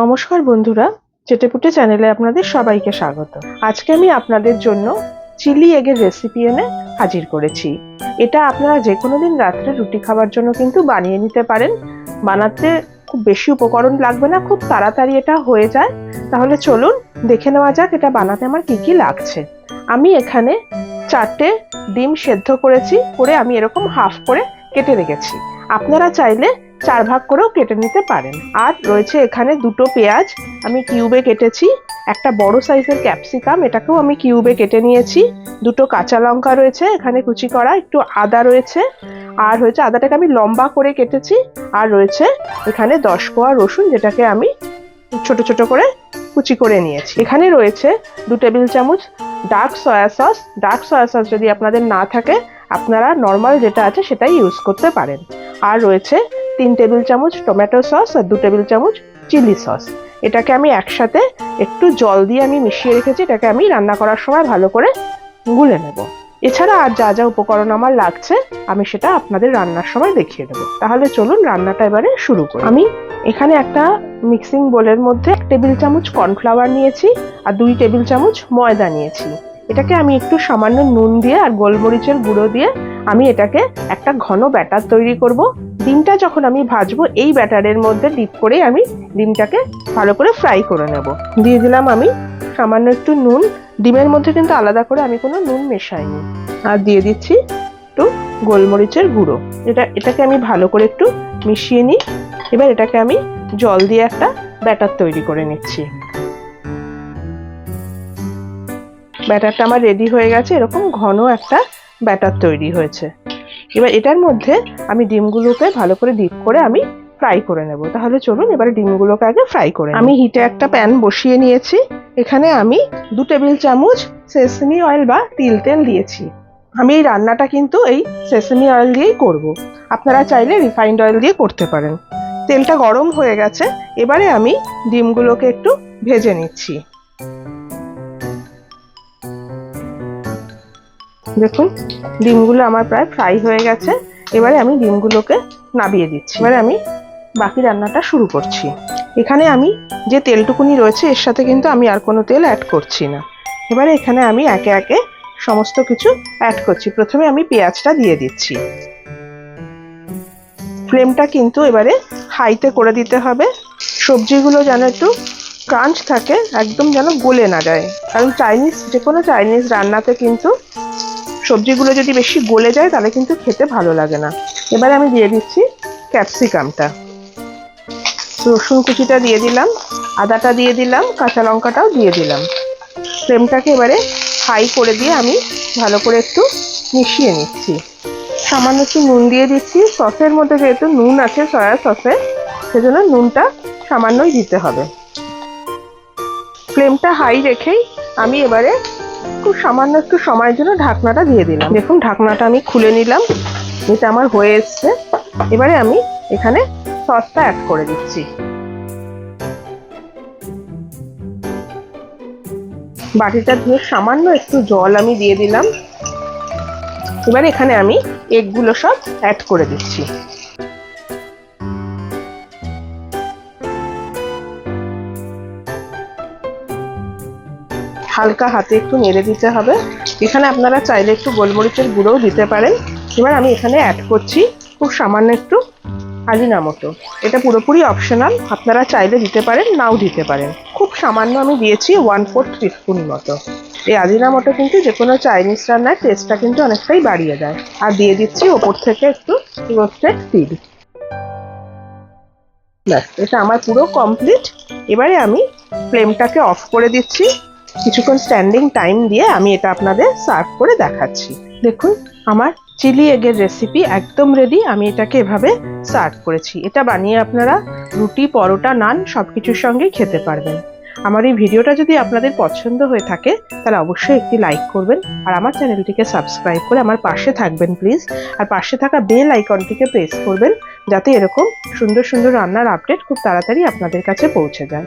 নমস্কার বন্ধুরা, চেটেপুটে চ্যানেলে আপনাদের সবাইকে স্বাগত। আজকে আমি আপনাদের জন্য চিলি এগের রেসিপি এনে হাজির করেছি। এটা আপনারা যে কোনো দিন রাত্রে রুটি খাবার জন্য কিন্তু বানিয়ে নিতে পারেন। বানাতে খুব বেশি উপকরণ লাগবে না, খুব তাড়াতাড়ি এটা হয়ে যায়। তাহলে চলুন, দেখে নেওয়া যাক এটা বানাতে আমার কি কি লাগছে। আমি এখানে চারটে ডিম সেদ্ধ করেছি, করে আমি এরকম হাফ করে কেটে রেখেছি। আপনারা চাইলে চার ভাগ করেও কেটে নিতে পারেন। আর রয়েছে এখানে দুটো পেঁয়াজ। আমি কিউবে কেটেছি। একটা বড় সাইজের ক্যাপসিকাম, এটাকেও আমি কিউবে কেটে নিয়েছি। দুটো কাঁচা লঙ্কা রয়েছে, এখানে কুচি করা। একটু আদা রয়েছে। আর হয়েছে, আদাটাকে আমি লম্বা করে কেটেছি। আর রয়েছে এখানে দশ কোয়া রসুন, যেটাকে আমি ছোট ছোট করে কুচি করে নিয়েছি। এখানে রয়েছে দু টেবিল চামচ dark soya sauce. Dark soya sauce যদি আপনাদের না থাকে, আপনারা নর্মাল যেটা আছে সেটাই ইউজ করতে পারেন। আর রয়েছে তিন টেবিল চামচ টমেটো সস আর দু টেবিল চামচ চিলি সস। এটাকে আমি একসাথে একটু জল দিয়ে আমি মিশিয়ে রেখেছি, এটাকে আমি রান্না করার সময় ভালো করে গুলে নেব। এছাড়া আর যা যা উপকরণ আমার লাগছে, আমি সেটা আপনাদের রান্নার সময় দেখিয়ে দেবো। তাহলে চলুন রান্নাটা এবারে শুরু করি। আমি এখানে একটা মিক্সিং বোলের মধ্যে এক টেবিল চামচ কর্নফ্লাওয়ার নিয়েছি আর দুই টেবিল চামচ ময়দা নিয়েছি। এটাকে আমি একটু সামান্য নুন দিয়ে আর গোলমরিচের গুঁড়ো দিয়ে আমি এটাকে একটা ঘন ব্যাটার তৈরি করব। ডিমটা যখন আমি ভাজবো, এই ব্যাটারের মধ্যে ডিপ করে আমি ডিমটাকে ভালো করে ফ্রাই করে নেব। দিয়ে দিলাম আমি সামান্য একটু নুন। ডিমের মধ্যে কিন্তু আলাদা করে আমি কোনো নুন মেশাইনি। আর দিয়ে দিচ্ছি একটু গোলমরিচের গুঁড়ো। এটা, এটাকে আমি ভালো করে একটু মিশিয়ে নিই। এবার এটাকে আমি জল দিয়ে একটা ব্যাটার তৈরি করে নিচ্ছি। ব্যাটারটা আমার রেডি হয়ে গেছে। এরকম ঘন একটা ব্যাটার তৈরি হয়েছে। এবার এটার মধ্যে আমি ডিমগুলোকে ভালো করে ডিপ করে আমি ফ্রাই করে নেব। তাহলে চলুন এবারে ডিমগুলোকে আগে ফ্রাই করে আমি হিটে একটা প্যান বসিয়ে নিয়েছি। এখানে আমি দু টেবিল চামচ সেসমি অয়েল বা তিল তেল দিয়েছি। আমি এই রান্নাটা কিন্তু এই সেসমি অয়েল দিয়েই করব। আপনারা চাইলে রিফাইন্ড অয়েল দিয়ে করতে পারেন। তেলটা গরম হয়ে গেছে। এবারে আমি ডিমগুলোকে একটু ভেজে নিচ্ছি। দেখুন, ডিমগুলো আমার প্রায় ফ্রাই হয়ে গেছে। এবারে আমি ডিমগুলোকে নাবিয়ে দিচ্ছি। এবারে আমি বাকি রান্নাটা শুরু করছি। এখানে আমি যে তেলটুকুনি রয়েছে, এর সাথে কিন্তু আমি আর কোনো তেল অ্যাড করছি না। এবারে এখানে আমি একে একে সমস্ত কিছু অ্যাড করছি। প্রথমে আমি পেঁয়াজটা দিয়ে দিচ্ছি। ফ্লেমটা কিন্তু এবারে হাইতে করে দিতে হবে। সবজিগুলো যেন একটু ক্রাঞ্চ থাকে, একদম যেন গলে না যায়। কারণ চাইনিজ যে কোনো চাইনিজ রান্নাতে কিন্তু সবজিগুলো যদি বেশি গলে যায়, তাহলে কিন্তু খেতে ভালো লাগে না। এবারে আমি দিয়ে দিচ্ছি ক্যাপসিকামটা। রসুন কুচিটা দিয়ে দিলাম, আদাটা দিয়ে দিলাম, কাঁচা লঙ্কাটাও দিয়ে দিলাম। ফ্লেমটাকে এবারে হাই করে দিয়ে আমি ভালো করে একটু মিশিয়ে নিচ্ছি। সামান্য একটু নুন দিয়ে দিচ্ছি। সসের মধ্যে যেহেতু নুন আছে, সয়া সসে, সেজন্য নুনটা সামান্যই দিতে হবে। ফ্লেমটা হাই রেখেই আমি এবারে খুব সামান্য একটু সময়ের জন্য ঢাকনাটা দিয়ে দিলাম। দেখুন, ঢাকনাটা আমি খুলে নিলাম। এটা আমার হয়ে এসছে। এবারে আমি এখানে সসটা অ্যাড করে দিচ্ছি। বাটিটা ধুয়ে সামান্য একটু জল আমি দিয়ে দিলাম। এবারে এখানে আমি এগগুলো সব অ্যাড করে দিচ্ছি। হালকা হাতে একটু নেড়ে দিতে হবে। এখানে আপনারা চাইলে একটু গোলমরিচের গুঁড়োও দিতে পারেন। এবার আমি এখানে অ্যাড করছি খুব সামান্য একটু আজিনামতো এটা পুরোপুরি অপশনাল আপনারা চাইলে দিতে পারেন, নাও দিতে পারেন। খুব সামান্য আমি দিয়েছি ওয়ান ফোর্থ টিস্পুন মতো। এই আজিনামতো কিন্তু যে কোনো চাইনিজ রান্নার টেস্টটা কিন্তু অনেকটাই বাড়িয়ে দেয়। আর দিয়ে দিচ্ছি ওপর থেকে একটু রোস্টেড তিল ব্যাস, এটা আমার পুরো কমপ্লিট এবারে আমি ফ্লেমটাকে অফ করে দিচ্ছি। কিছুক্ষণ স্ট্যান্ডিং টাইম দিয়ে আমি এটা আপনাদের সার্ভ করে দেখাচ্ছি। দেখুন, আমার চিলি এগের রেসিপি একদম রেডি আমি এটাকে এভাবে সার্ভ করেছি। এটা বানিয়ে আপনারা রুটি, পরোটা, নান সব কিছুর সঙ্গেই খেতে পারবেন। আমার এই ভিডিওটা যদি আপনাদের পছন্দ হয়ে থাকে, তাহলে অবশ্যই একটি লাইক করবেন আর আমার চ্যানেলটিকে সাবস্ক্রাইব করে আমার পাশে থাকবেন প্লিজ আর পাশে থাকা বেল আইকনটিকে প্রেস করবেন, যাতে এরকম সুন্দর সুন্দর রান্নার আপডেট খুব তাড়াতাড়ি আপনাদের কাছে পৌঁছে যায়।